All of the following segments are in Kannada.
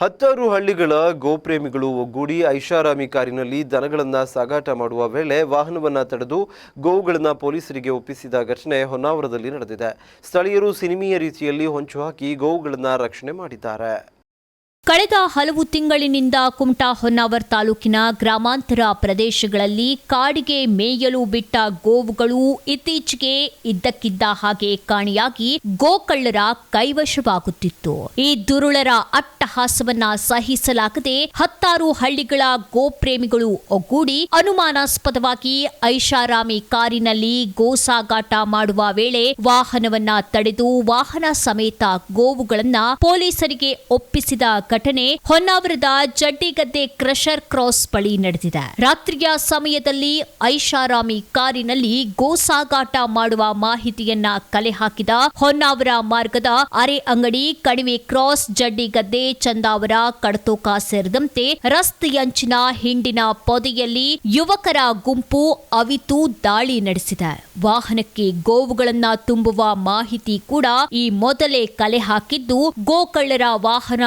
ಹತ್ತಾರು ಹಳ್ಳಿಗಳ ಗೋಪ್ರೇಮಿಗಳು ಒಗ್ಗೂಡಿ ಐಷಾರಾಮಿ ಕಾರಿನಲ್ಲಿ ದನಗಳನ್ನು ಸಾಗಾಟ ಮಾಡುವ ವೇಳೆ ವಾಹನವನ್ನ ತಡೆದು ಗೋವುಗಳನ್ನು ಪೊಲೀಸರಿಗೆ ಒಪ್ಪಿಸಿದ ಘಟನೆ ಹೊನ್ನಾವರದಲ್ಲಿ ನಡೆದಿದೆ. ಸ್ಥಳೀಯರು ಸಿನಿಮೀಯ ರೀತಿಯಲ್ಲಿ ಹೊಂಚು ಹಾಕಿ ಗೋವುಗಳನ್ನು ರಕ್ಷಣೆ ಮಾಡಿದ್ದಾರೆ. ಕಳೆದ ಹಲವು ತಿಂಗಳಿನಿಂದ ಕುಮಟಾ ಹೊನ್ನಾವರ್ ತಾಲೂಕಿನ ಗ್ರಾಮಾಂತರ ಪ್ರದೇಶಗಳಲ್ಲಿ ಕಾಡಿಗೆ ಮೇಯಲು ಬಿಟ್ಟ ಗೋವುಗಳು ಇತ್ತೀಚೆಗೆ ಇದ್ದಕ್ಕಿದ್ದ ಹಾಗೆ ಕಾಣೆಯಾಗಿ ಗೋಕಳ್ಳರ ಕೈವಶವಾಗುತ್ತಿತ್ತು. ಈ ದುರುಳರ ಅಟ್ಟಹಾಸವನ್ನ ಸಹಿಸಲಾಗದೆ ಹತ್ತಾರು ಹಳ್ಳಿಗಳ ಗೋಪ್ರೇಮಿಗಳು ಒಗ್ಗೂಡಿ ಅನುಮಾನಾಸ್ಪದವಾಗಿ ಐಷಾರಾಮಿ ಕಾರಿನಲ್ಲಿ ಗೋ ಸಾಗಾಟ ಮಾಡುವ ವೇಳೆ ವಾಹನವನ್ನ ತಡೆದು ವಾಹನ ಸಮೇತ ಗೋವುಗಳನ್ನ ಪೊಲೀಸರಿಗೆ ಒಪ್ಪಿಸಿದ ಘಟನೆ ಹೊನ್ನಾವರದ ಜಡ್ಡಿಗದ್ದೆ ಕ್ರಷರ್ ಕ್ರಾಸ್ ಬಳಿ ನಡೆದಿದೆ. ರಾತ್ರಿಯ ಸಮಯದಲ್ಲಿ ಐಷಾರಾಮಿ ಕಾರಿನಲ್ಲಿ ಗೋಸಾಗಾಟ ಮಾಡುವ ಮಾಹಿತಿಯನ್ನ ಕಲೆ ಹಾಕಿದ ಹೊನ್ನಾವರ ಮಾರ್ಗದ ಅರೆ ಅಂಗಡಿ, ಕಣಿವೆ ಕ್ರಾಸ್, ಜಡ್ಡಿಗದ್ದೆ, ಚಂದಾವರ, ಕಡತೋಕ ಸೇರಿದಂತೆ ರಸ್ತೆಯಂಚಿನ ಹಿಂಡಿನ ಪೊದೆಯಲ್ಲಿ ಯುವಕರ ಗುಂಪು ಅವಿತು ದಾಳಿ ನಡೆಸಿದೆ. ವಾಹನಕ್ಕೆ ಗೋವುಗಳನ್ನ ತುಂಬುವ ಮಾಹಿತಿ ಕೂಡ ಈ ಮೊದಲೇ ಕಲೆ ಹಾಕಿದ್ದು ಗೋಕಳ್ಳರ ವಾಹನ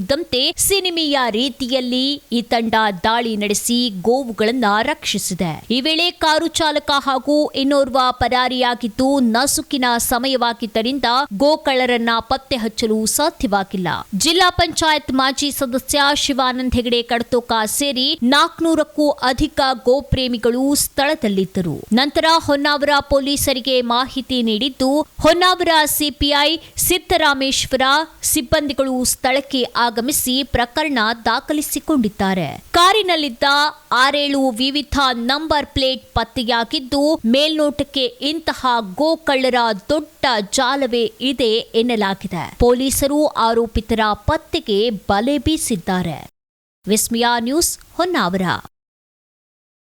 ಬರುತ್ತಿದ್ದಂತೆ ಸಿನಿಮೆಯ ರೀತಿಯಲ್ಲಿ ಈ ತಂಡ ದಾಳಿ ನಡೆಸಿ ಗೋವುಗಳನ್ನ ರಕ್ಷಿಸಿದೆ. ಈ ವೇಳೆ ಕಾರು ಚಾಲಕ ಹಾಗೂ ಇನ್ನೋರ್ವ ಪರಾರಿಯಾಗಿದ್ದು ನಸುಕಿನ ಸಮಯವಾಗಿದ್ದರಿಂದ ಗೋಕಳ್ಳರನ್ನ ಪತ್ತೆ ಹಚ್ಚಲು ಸಾಧ್ಯವಾಗಿಲ್ಲ. ಜಿಲ್ಲಾ ಪಂಚಾಯತ್ ಮಾಜಿ ಸದಸ್ಯ ಶಿವಾನಂದ್ ಹೆಗಡೆ ಕಡತೋಕ ಸೇರಿ ನಾಲ್ಕನೂರಕ್ಕೂ ಅಧಿಕ ಗೋಪ್ರೇಮಿಗಳು ಸ್ಥಳದಲ್ಲಿದ್ದರು. ನಂತರ ಹೊನ್ನಾವರ ಪೊಲೀಸರಿಗೆ ಮಾಹಿತಿ ನೀಡಿದ್ದು, ಹೊನ್ನಾವರ ಸಿಪಿಐ ಸಿದ್ದರಾಮೇಶ್ವರ ಸಿಬ್ಬಂದಿಗಳು ಸ್ಥಳಕ್ಕೆ ಆಗಮಿಸಿ ಪ್ರಕರಣ ದಾಖಲಿಸಿಕೊಂಡಿದ್ದಾರೆ. ಕಾರಿನಲ್ಲಿದ್ದ ಆರೇಳು ವಿವಿಧ ನಂಬರ್ ಪ್ಲೇಟ್ ಪತ್ತೆಯಾಗಿದ್ದು, ಮೇಲ್ನೋಟಕ್ಕೆ ಇಂತಹ ಗೋಕಳ್ಳರ ದೊಡ್ಡ ಜಾಲವೇ ಇದೆ ಎನ್ನಲಾಗಿದೆ. ಪೊಲೀಸರು ಆರೋಪಿತರ ಪತ್ತೆಗೆ ಬಲೆ ಬೀಸಿದ್ದಾರೆ. ವಿಸ್ಮಿಯಾ ನ್ಯೂಸ್ ಹೊನ್ನಾವರ.